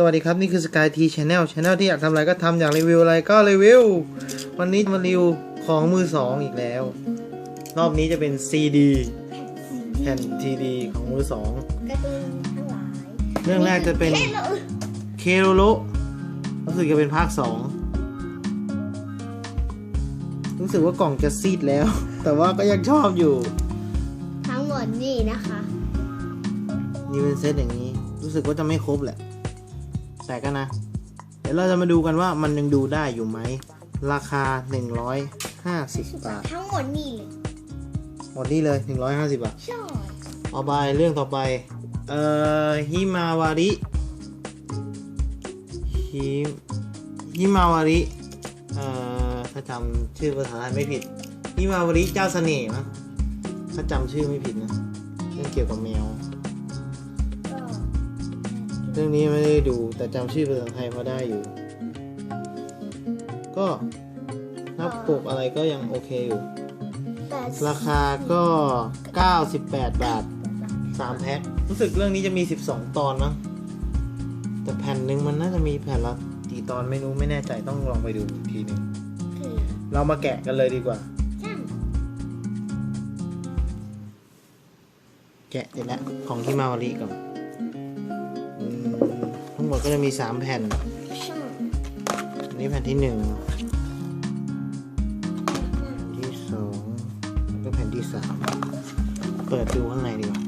สวัสดีครับ นี่คือ Sky T Channel Channel ที่อยากทำอะไรก็ทำอยากรีวิวอะไรก็รีวิว วันนี้มารีวิวของมือสองอีกแล้ว รอบนี้จะเป็น CD แผ่น CD ของมือสองการ์ตูนทั้งหลายเรื่องแรกจะเป็นเล่นแล้วเคโรโรรู้สึกจะเป็นภาคสองรู้สึกว่ากล่องจะซีดแล้ว แต่ว่าก็ยังชอบอยู่ ทั้งหมดนี่นะคะ นี่เป็นเซตอย่างนี้ รู้สึกว่าจะไม่ครบแหละ แต่ก็นะ เดี๋ยวเราจะมาดูกันว่ามันยังดูได้อยู่ไหม ราคา 150 บาท ทั้งหมดนี่เลย หมดนี่เลย 150 บาทชอบเอาไปเรื่องต่อไป เอ่อ ฮิมาวาริฮิฮิมาวาริ เอ่อ ถ้าจำชื่อภาษาไทยไม่ผิด ฮิมาวาริเจ้าเสน่ห์มั้งถ้าจำชื่อไม่ผิดนะ เรื่องเกี่ยวกับแมวก็เรื่องนี้ไม่ได้ดูแต่จำชื่อภาษาไทยพอได้อยู่ ก็หน้าปกอะไรก็ยังโอเคอยู่ ราคาก็ 98 บาท 3 แพ็ครู้สึกเรื่องนี้จะมี 12 ตอนมั้งแต่แผ่นหนึ่งมันน่าจะมีแผ่นละกี่ตอนไม่รู้ไม่แน่ใจต้องลองไปดูอีกทีหนึ่งเรามาแกะกันเลยดีกว่า แกะเสร็จแล้วของที่มาวารีก่อน งหมดก็จะมี 3 แผ่นนนี้แผ่นที่หนึ่งที่สองแล้วก็แผ่นที่สามเปิดดูข้างในดีกว่า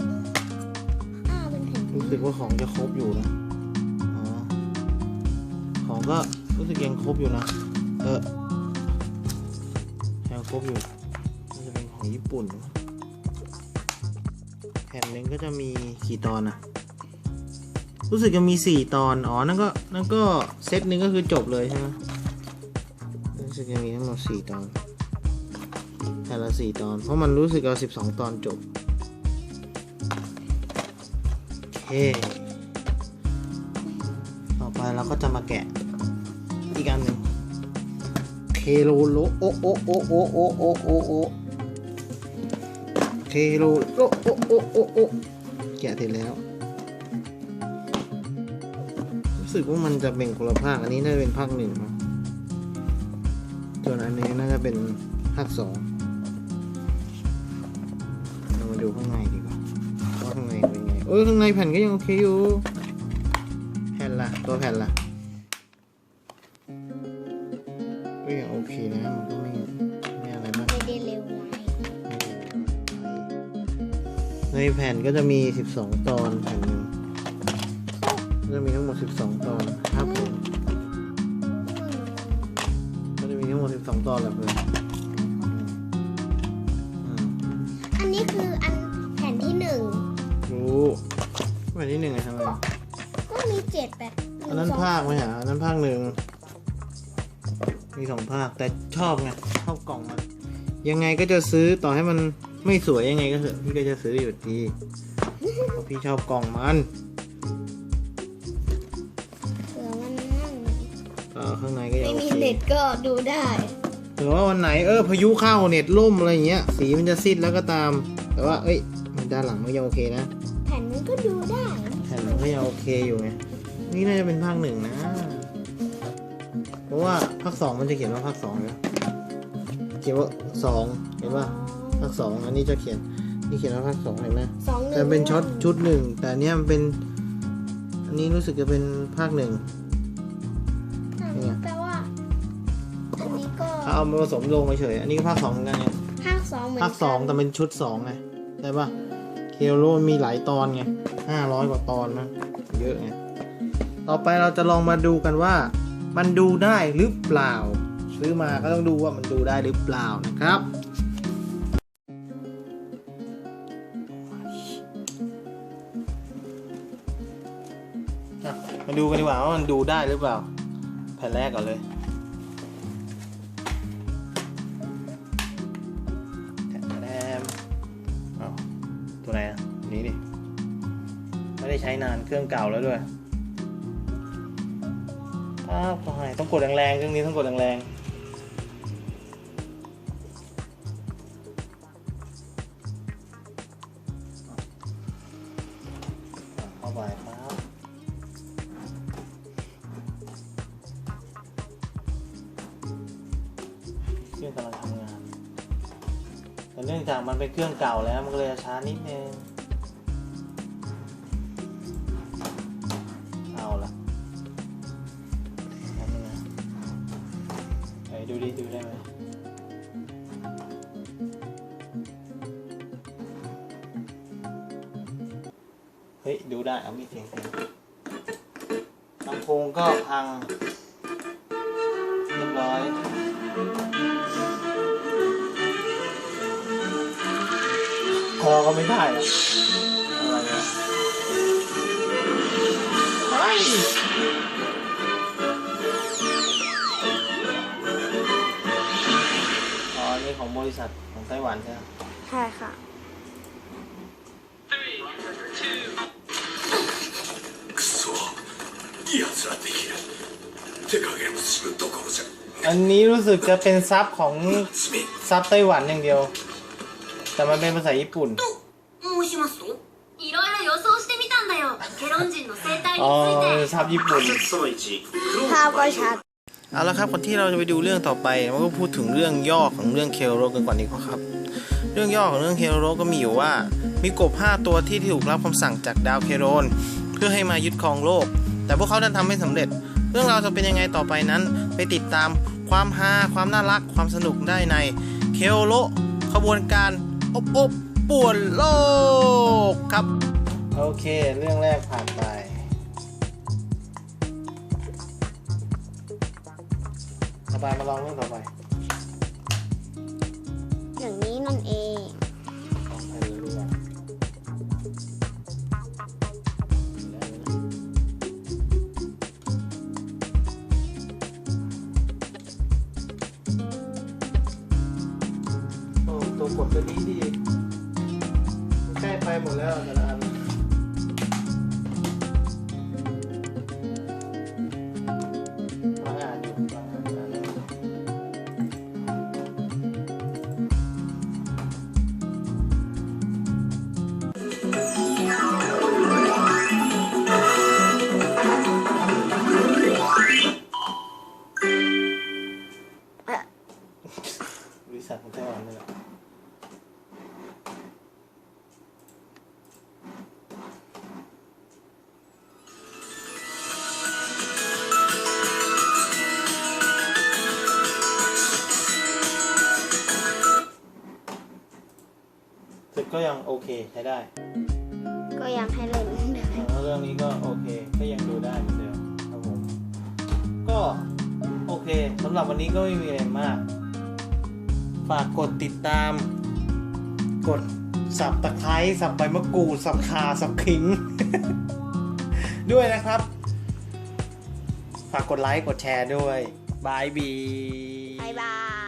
รู้สึกว่าของจะครบอยู่นะอ๋อของก็รู้สึกยังครบอยู่นะ เออยังครบอยู่น่าจะเป็นของญี่ปุ่น แผ่นหนึ่งก็จะมีกี่ตอนอะ รู้สึกจะมีสี่ตอน อ๋อ นั่นก็ นั่นก็เซตหนึ่งก็คือจบเลยใช่ไหมรู้สึกจะมีทั้งหมดสี่ตอนแผ่ละสี่ตอน เพราะมันรู้สึกเอาสิบสองตอนจบ โอเค ต่อไปเราก็จะมาแกะ อีกอันหนึ่งเคโลโลโอโอโอโอโอโอโอโอเคโลโลโอโอโอโอแกะเสร็จแล้ว รู้สึกว่ามันจะเป็นคนละภาค อันนี้น่าจะเป็นภาคหนึ่งมั้งส่วนอันนี้น่าจะเป็นภาคสองเรามาดูข้างในดีกว่าว่าข้างในเป็นไงเอ้ยข้างในแผ่นก็ยังโอเคอยู่ แผ่นละตัวแผ่นละก็ยังโอเคนะมันก็ไม่ไม่อะไรมากไม่ได้เร็วร้ายในแผ่นก็จะมี 12 ตอนแผ่นหนึ่ง ก็จะมีทั้งหมด 12 ตอนครับผมก็จะมีทั้งหมด 12 ตอนแหละเพื่อนอืมอันนี้คืออันแผ่นที่หนึ่งรู้แผ่นที่หนึ่งไงทำไมก็มีเจ็ดแบบหอันนึ่นั้งนสองภาคไหมฮะอันนั้นภาคหนึ่งมีสองภาคแต่ชอบไงชอบกล่องมันยังไงก็จะซื้อต่อให้มันไม่สวยยังไงก็เถอะพี่ก็จะซื้ออยู่ดีเพราะพี่ชอบกล่องมัน ออข้างในก็ยังไม่โอมีเคเน็ตก็ดูได้หรือว่าวันไหนเออพายุเข้าเน็ตล่มอะไรอย่างเงี้ย สีมันจะซีดแล้วก็ตาม แต่ว่าเอ้ยมันด้านหลังมันยังโอเคนะแผ่นนี้ก็ดูได้แผ่นมันก็ยังโอเคอยู่ไงนี่น่าจะเป็นภาคหนึ่งนะ เพราะว่าภาคสองมันจะเขียนว่าภาคสองนะเขียนว่าสองเห็นป่ะภาคสองอันนี้จะเขียนนี่เขียนว่าภาคสองเห็นไหม สองหนึ่งแต่เป็นช็อตชุดหนึ่งแต่อันเนี้ยมันเป็น อันนี้รู้สึกจะเป็นภาคหนึ่ง อันนี้แปลว่าอันนี้ก็เขาเอามาผสมลงเฉยๆอันนี้ก็ภาคสองเหมือนกันไงภาคสองเหมือนภาคสองแต่เป็นชุดสองไงได้ปะเคโรมีหลายตอนไงห้าร้อยกว่าตอนนะเยอะไงต่อไปเราจะลองมาดูกันว่า มันดูได้หรือเปล่า ซื้อมาก็ต้องดูว่ามันดูได้หรือเปล่านะครับอะมาดูกันดีกว่าว่ามันดูได้หรือเปล่า แผ่นแรกก่อนเลยแถมอ้าวตัวไหนอะนี้ดิ ไม่ได้ใช้นานเครื่องเก่าแล้วด้วยอ้าวทำไมต้องกดแรงๆเครื่องนี้ต้องกดแรงๆเข้าไป แต่เนื่องจากมันเป็นเครื่องเก่าแล้วมันก็เลยจะช้านิดนึงเอาละไงไหนดูดิดูได้ไหมเฮ้ยดูได้เอามีเสียงเสียงลำโพงก็พังเรียบร้อย อก็ไม่ได้อะอะไรเนี่ยเฮ้ยอ๋ออันนี่ของบริษัทของไต้หวันใช่ไหม ใช่ค่ะ くそ奴らできる手加減もするどころじゃ อันนี้รู้สึกจะเป็นซับของ スミ ซับไต้หวันอย่างเดียว แต่มันเป็นภาษาญี่ปุ่น 申しますといろいろ予想してみたんだよケロン人の生態に อ๋อ ついて ซับญี่ปุ่น その1 ภาพก็ชัด เอาละครับก่อนที่เราจะไปดูเรื่องต่อไปมันก็พูดถึงเรื่องย่อของเรื่องเคโรกันก่อนดีกว่าครับ เรื่องย่อของเรื่องเคโรก็มีอยู่ว่า มีกบ5ตัวที่ถูกรับคำสั่งจากดาวเคโรน เพื่อให้มายึดครองโลก แต่พวกเขาดันทำไม่สำเร็จ เรื่องราวจะเป็นยังไงต่อไปนั้น ไปติดตามความฮาความน่ารักความสนุกได้ในเคโรขบวนการ อบอบป่วนโลกครับ โอเค เรื่องแรกผ่านไปต่อไปมาลองเรื่องต่อไป อย่างนี้นั่นเอง โอ้ตัวกดตัวนี้ดีใกล้ไปหมดแล้วแต่ละอันบริษัทของไต้หวันนี่แหละ ก็ยังโอเคใช้ได้ก็ยังให้เล่นได้แล้วเรื่องนี้ก็โอเค ก็ยังดูได้เหมือนเดิมครับผมก็โอเคสำหรับวันนี้ก็ไม่มีอะไรมาก ฝากกดติดตาม กดสับตะไคร้สับใบมะกรูดสับคาสับขิง ด้วยนะครับ ฝากกดไลค์กดแชร์ด้วยบายบีบายบาย